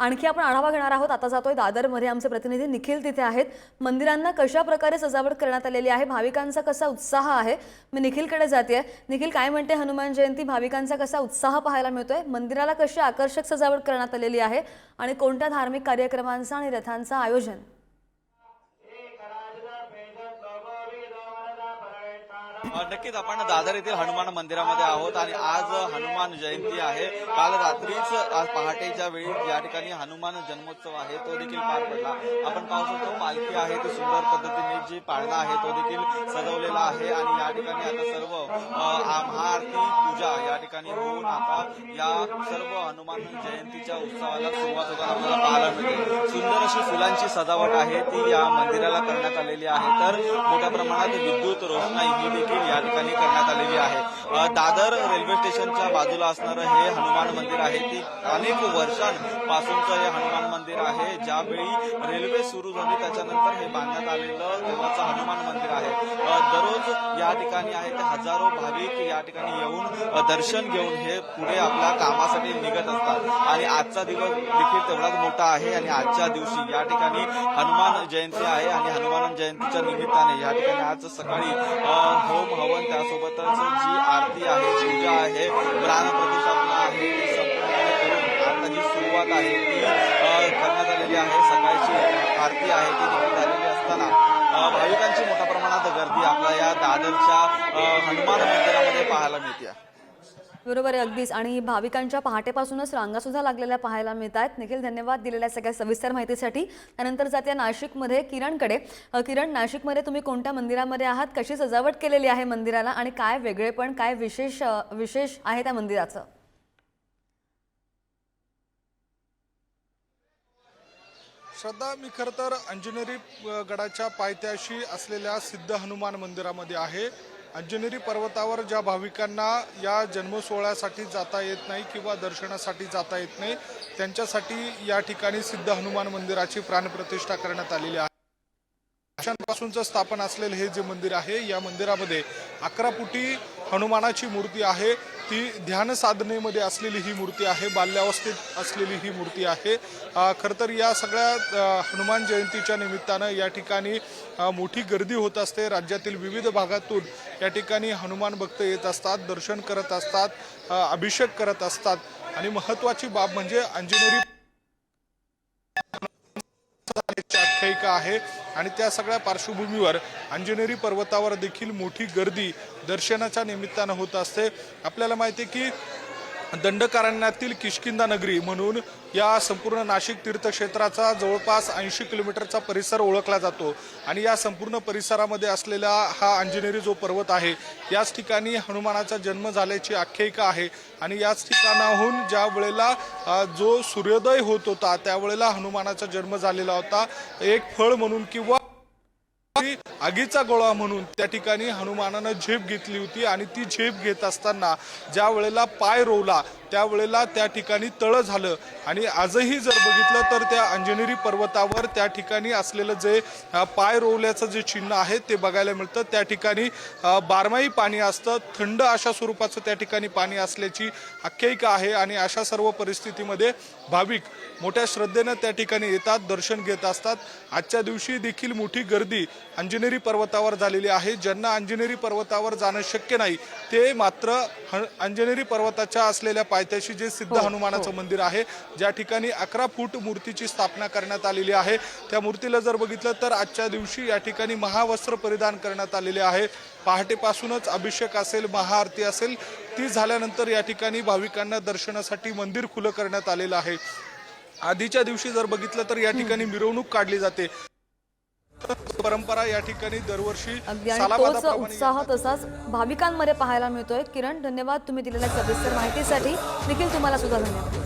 आणखी आपण आढावा घेणार आहोत. आता जातोय दादरमध्ये. आमचे प्रतिनिधी निखिल तिथे आहेत. मंदिरांना कशा प्रकारे सजावट करण्यात आलेली आहे? भाविकांचा कसा उत्साह आहे? मी निखिलकडे जाते. निखिल काय म्हणते हनुमान जयंती? भाविकांचा कसा उत्साह पाहायला मिळतोय? मंदिराला कशी आकर्षक सजावट करण्यात आलेली आहे? आणि कोणत्या धार्मिक कार्यक्रमांचं आणि रथांचं आयोजन? नक्कीच आपण दादर येथील हनुमान मंदिरामध्ये आहोत आणि आज हनुमान जयंती आहे. काल रात्रीच आज पहाटेच्या वेळी या ठिकाणी हनुमान जन्मोत्सव आहे तो देखील पार पडला. आपण पाहू शकतो पालखी आहे ती सुंदर पद्धतीने जी पाळणा आहे तो देखील सजवलेला आहे आणि या ठिकाणी आता सर्व महाआरती पूजा या ठिकाणी होऊन आता या सर्व हनुमान जयंतीच्या उत्सवाला सुरुवात होताना आपल्याला पाहायला मिळते. सुंदर अशी फुलांची सजावट आहे ती या मंदिराला करण्यात आलेली आहे. तर मोठ्या प्रमाणात विद्युत रोषणाई ही देखील या ठिकाणी करण्यात आलेली आहे. दादर रेल्वे स्टेशनच्या बाजूला असणारं हे हनुमान मंदिर आहे. ती अनेक वर्षांपासूनचं हे हनुमान मंदिर आहे. ज्यावेळी रेल्वे सुरू झाली त्याच्यानंतर हे बांधण्यात आलेलं देवाचं हनुमान मंदिर आहे. दररोज या ठिकाणी आहे ते हजारो भाविक या ठिकाणी येऊन दर्शन घेऊन हे पुढे आपल्या कामासाठी निघत असतात. आणि आजचा दिवस देखील तेवढाच मोठा आहे आणि आजच्या दिवशी या ठिकाणी हनुमान जयंती आहे आणि हनुमान जयंतीच्या निमित्ताने या ठिकाणी आज सकाळी होम होम हवन त्यासोबतच जी आरती आहे पूजा आहे प्राण प्रतिष्ठापना आहे ती करून आता जी सुरुवात आहे. ती करण्यात आलेली आहे. सकाळची आरती आहे ती देखील झालेली असताना भाविकांची मोठ्या प्रमाणात गर्दी आपल्या या दादरच्या हनुमान मंदिरामध्ये पाहायला मिळते. बरोबर आहे अगदीच. आणि भाविकांच्या पहाटेपासूनच रांगा सुद्धा लागलेल्या पाहायला मिळत आहेत निखिल धन्यवाद दिलेल्या सगळ्या सविस्तर माहितीसाठी. त्यानंतर जाते नाशिकमध्ये किरणकडे. किरण नाशिकमध्ये तुम्ही कोणत्या मंदिरामध्ये आहात? कशी सजावट केलेली आहे मंदिराला? आणि काय वेगळेपण काय विशेष विशेष आहे त्या मंदिराचं? श्रद्धा मी खरं तर अंजनेरी गडाच्या पायथ्याशी असलेल्या सिद्ध हनुमान मंदिरामध्ये आहे. अंजनेरी पर्वतावर ज्या भाविकांना या जन्मसोहळ्यासाठी जाता येत नाही किंवा दर्शनासाठी जाता येत नाही त्यांच्यासाठी या ठिकाणी सिद्ध हनुमान मंदिराची प्राणप्रतिष्ठा करण्यात आलेली आहे. वर्षांपासूनचं स्थापन असलेलं हे जे मंदिर आहे या मंदिरामध्ये अकरा फुटी हनुमानाची मूर्ती आहे. ती ध्यान साधनेमध्ये असलेली ही मूर्ती आहे. बाल्यावस्थेत असलेली ही मूर्ती आहे. खरं तर या सगळ्या हनुमान जयंतीच्या निमित्तानं या ठिकाणी मोठी गर्दी होत असते. राज्यातील विविध भागातून या ठिकाणी हनुमान भक्त येत असतात दर्शन करत असतात अभिषेक करत असतात. आणि महत्त्वाची बाब म्हणजे अंजनेरी आख्यायिका आहे. आणि त्या सगळ्या पार्श्वभूमीवर अंजनेरी पर्वतावर देखील मोठी गर्दी दर्शनाच्या निमित्तानं होत असते. आपल्याला माहिती आहे की दंडकारण्यातील किष्किंदा नगरी म्हणून या संपूर्ण नाशिक तीर्थक्षेत्राचा जवळपास ऐंशी किलोमीटरचा परिसर ओळखला जातो. आणि या संपूर्ण परिसरामध्ये असलेला हा अंजनेरी जो पर्वत आहे याच ठिकाणी हनुमानाचा जन्म झाल्याची आख्यायिका आहे. आणि याच ठिकाणाहून ज्या वेळेला जो सूर्योदय होत होता त्यावेळेला हनुमानाचा जन्म झालेला होता. एक फळ म्हणून किंवा आगीचा गोळा म्हणून त्या ठिकाणी हनुमानानं झेप घेतली होती आणि ती झेप घेत असताना ज्या वेळेला पाय रोवला त्यावेळेला त्या ठिकाणी तळं झालं. आणि आजही जर बघितलं तर त्या अंजनेरी पर्वतावर त्या ठिकाणी असलेलं जे पाय रोवल्याचं जे चिन्ह आहे ते बघायला मिळतं. त्या ठिकाणी बारमाही पाणी असतं. थंड अशा स्वरूपाचं त्या ठिकाणी पाणी असल्याची आख्यायिका आहे. आणि अशा सर्व परिस्थितीमध्ये भाविक मोठ्या श्रद्धेनं त्या ठिकाणी येतात दर्शन घेत असतात. आजच्या दिवशी देखील मोठी गर्दी अंजनेरी पर्वतावर झालेली आहे. ज्यांना अंजनेरी पर्वतावर जाणं शक्य नाही ते मात्र अंजनेरी पर्वताच्या असलेल्या पायथ्याशी जे सिद्ध हनुमानाचं मंदिर आहे ज्या ठिकाणी अकरा फूट मूर्तीची स्थापना करण्यात आलेली आहे. त्या मूर्तीला जर बघितलं तर आजच्या दिवशी या ठिकाणी महावस्त्र परिधान करण्यात आलेले आहे. पहाटेपासूनच अभिषेक असेल महाआरती असेल ती झाल्यानंतर या ठिकाणी भाविकांना दर्शनासाठी मंदिर खुलं करण्यात आलेलं आहे. आधीच्या दिवशी जर बघितलं तर या ठिकाणी मिरवणूक काढली जाते. परंपरा या ठिकाणी दरवर्षी तोच उत्साह तसाच भाविकांमध्ये पाहायला मिळतोय. किरण धन्यवाद तुम्ही दिलेल्या सविस्तर माहितीसाठी. निखिल तुम्हाला सुद्धा धन्यवाद.